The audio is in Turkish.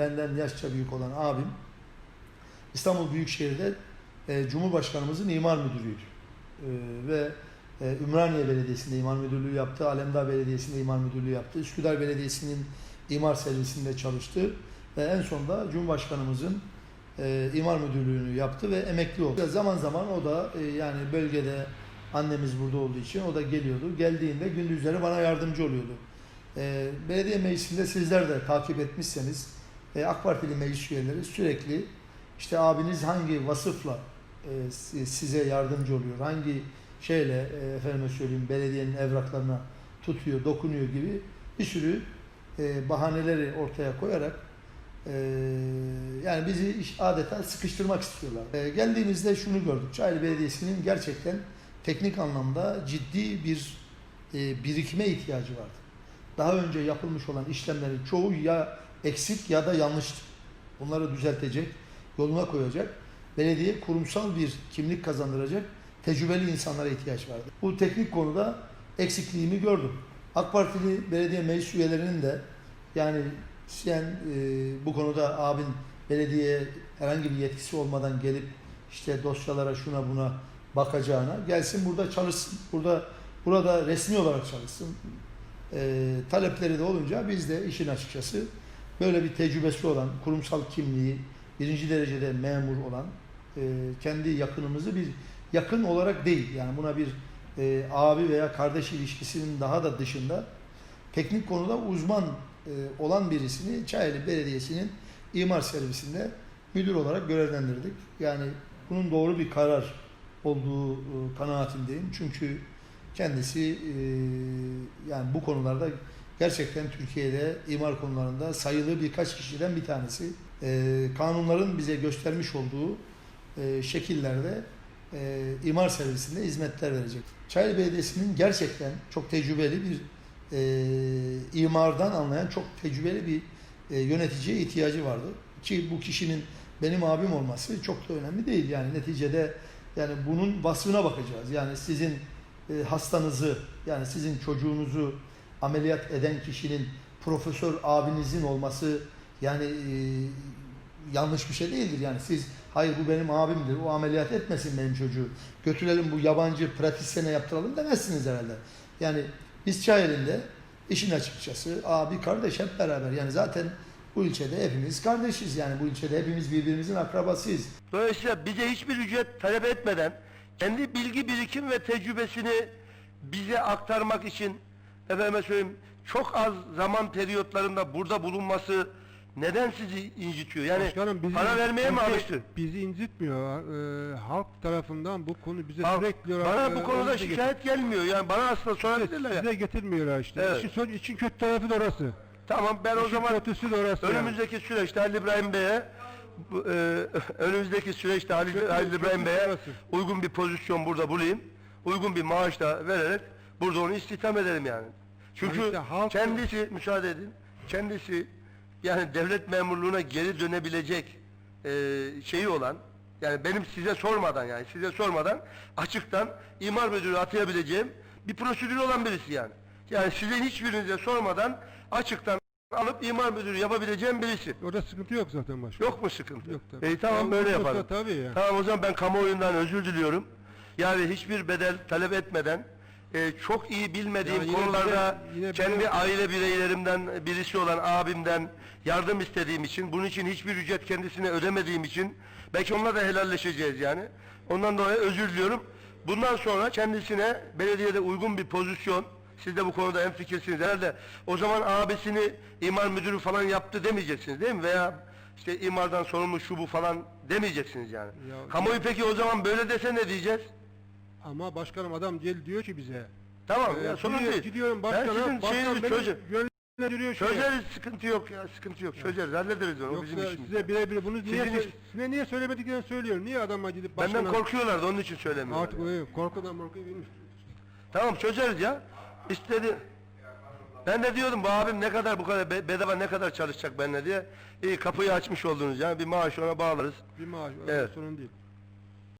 benden yaşça büyük olan abim İstanbul Büyükşehir'de e, Cumhurbaşkanımızın imar müdürüydü. E, ve e, Ümraniye Belediyesi'nde imar müdürlüğü yaptı, Alemdağ Belediyesi'nde imar müdürlüğü yaptı, Üsküdar Belediyesi'nin imar servisinde çalıştı ve en sonunda Cumhurbaşkanımızın e, imar müdürlüğünü yaptı ve emekli oldu. Zaman zaman o da e, yani bölgede annemiz burada olduğu için o da geliyordu. Geldiğinde gündüzleri bana yardımcı oluyordu. E, belediye meclisinde sizler de takip etmişseniz e, AK Partili meclis üyeleri sürekli işte abiniz hangi vasıfla e, si- size yardımcı oluyor, hangi şeyle e, efendime söyleyeyim belediyenin evraklarına tutuyor, dokunuyor gibi bir sürü e, bahaneleri ortaya koyarak e, yani bizi iş- adeta sıkıştırmak istiyorlar. E, geldiğimizde şunu gördük. Çayeli Belediyesi'nin gerçekten teknik anlamda ciddi bir e, birikime ihtiyacı vardı. Daha önce yapılmış olan işlemlerin çoğu ya eksik ya da yanlıştı. Bunları düzeltecek, yoluna koyacak, belediye kurumsal bir kimlik kazandıracak tecrübeli insanlara ihtiyaç vardı. Bu teknik konuda eksikliğimi gördüm. AK Partili belediye meclis üyelerinin de yani sen e, bu konuda abin belediyeye herhangi bir yetkisi olmadan gelip işte dosyalara şuna buna bakacağına gelsin burada çalışsın. Burada burada resmi olarak çalışsın. E, talepleri de olunca biz de işin açıkçası böyle bir tecrübesi olan, kurumsal kimliği birinci derecede memur olan e, kendi yakınımızı bir yakın olarak değil yani buna bir e, abi veya kardeş ilişkisinin daha da dışında teknik konuda uzman e, olan birisini Çayeli Belediyesi'nin imar servisinde müdür olarak görevlendirdik. Yani bunun doğru bir karar olduğu e, kanaatindeyim. Çünkü kendisi e, yani bu konularda gerçekten Türkiye'de imar konularında sayılı birkaç kişiden bir tanesi. E, kanunların bize göstermiş olduğu e, şekillerde e, imar servisinde hizmetler verecek. Çayeli Belediyesi'nin gerçekten çok tecrübeli bir e, imardan anlayan çok tecrübeli bir e, yöneticiye ihtiyacı vardı. Ki bu kişinin benim abim olması çok da önemli değil. Yani neticede yani bunun vasfına bakacağız. Yani sizin e, hastanızı yani sizin çocuğunuzu ameliyat eden kişinin profesör abinizin olması yani e, yanlış bir şey değildir. Yani siz hayır bu benim abimdir o ameliyat etmesin benim çocuğu götürelim bu yabancı pratisyene yaptıralım demezsiniz herhalde. Yani biz Çayeli'nde işin açıkçası abi kardeş hep beraber yani zaten bu ilçede hepimiz kardeşiz yani bu ilçede hepimiz birbirimizin akrabasıyız. Dolayısıyla bize hiçbir ücret talep etmeden kendi bilgi birikim ve tecrübesini bize aktarmak için efendime söyleyeyim çok az zaman periyotlarında burada bulunması neden sizi incitiyor? Yani Başkanım bizi para vermeye mi bizi- alıştı? Bizi incitmiyor. Ee, halk tarafından bu konu bize Halk- sürekli olarak bana e, bu konuda önümüze şikayet gelmiyor. Yani bana aslında getir- sorabilirler ya. Size getirmiyorlar işte. Evet. İşin, için kötü tarafı da orası. Tamam ben o İşin zaman kötüsü de orası. yani. önümüzdeki süreçte Halil İbrahim Bey'e e, önümüzdeki süreçte Kötü- Halil İbrahim Bey'e uygun bir pozisyon burada bulayım. Uygun bir maaş da vererek burada onu istihdam edelim yani. Çünkü Yani işte halk- kendisi müsaade edin. Kendisi yani devlet memurluğuna geri dönebilecek e, şeyi olan yani benim size sormadan yani size sormadan açıktan imar müdürü atayabileceğim bir prosedür olan birisi yani. Yani sizin hiçbirinize sormadan açıktan alıp imar müdürü yapabileceğim birisi. Orada sıkıntı yok zaten başkanım. Yok mu sıkıntı? Yok tabii. İyi tamam Ya, böyle yapalım. tabii ya. Tamam o zaman ben kamuoyundan özür diliyorum. Yani hiçbir bedel talep etmeden e, çok iyi bilmediğim Ya yine konularda bize- yine kendi bize- aile bireylerimden birisi olan abimden yardım istediğim için bunun için hiçbir ücret kendisine ödemediğim için belki onunla da helalleşeceğiz yani. Ondan dolayı özür diliyorum. Bundan sonra kendisine belediyede uygun bir pozisyon siz de bu konuda en fikirsiniz herhalde. O zaman abisini imar müdürü falan yaptı demeyeceksiniz değil mi? Veya işte imardan sorumlu şu bu falan demeyeceksiniz yani. Ya- Kamuoyu peki o zaman böyle dese ne diyeceğiz? Ama başkanım adam gel diyor ki bize. Tamam e, ya sorun gidiyor- değil. Gidiyorum ben başkana. sizin başkan şeyinizi beni çözün. Yönlendiriyor şeye. Çözeriz sıkıntı yok ya sıkıntı yok. Çözeriz hallederiz onu o bizim Yoksa işimiz. size birebir bunu niye, Sizin sö- iş- size niye söylemediklerini söylüyorum. Niye adama gidip Benden başkana... korkuyorlardı onun için söylemiyorum. Artık öyle korkudan korkuyu bilmiş. Tamam çözeriz ya. İstedi. Ben de diyordum bu abim ne kadar bu kadar be- bedava ne kadar çalışacak benimle diye. İyi kapıyı açmış oldunuz yani bir maaş ona bağlarız. Bir maaş, Evet. sorun değil.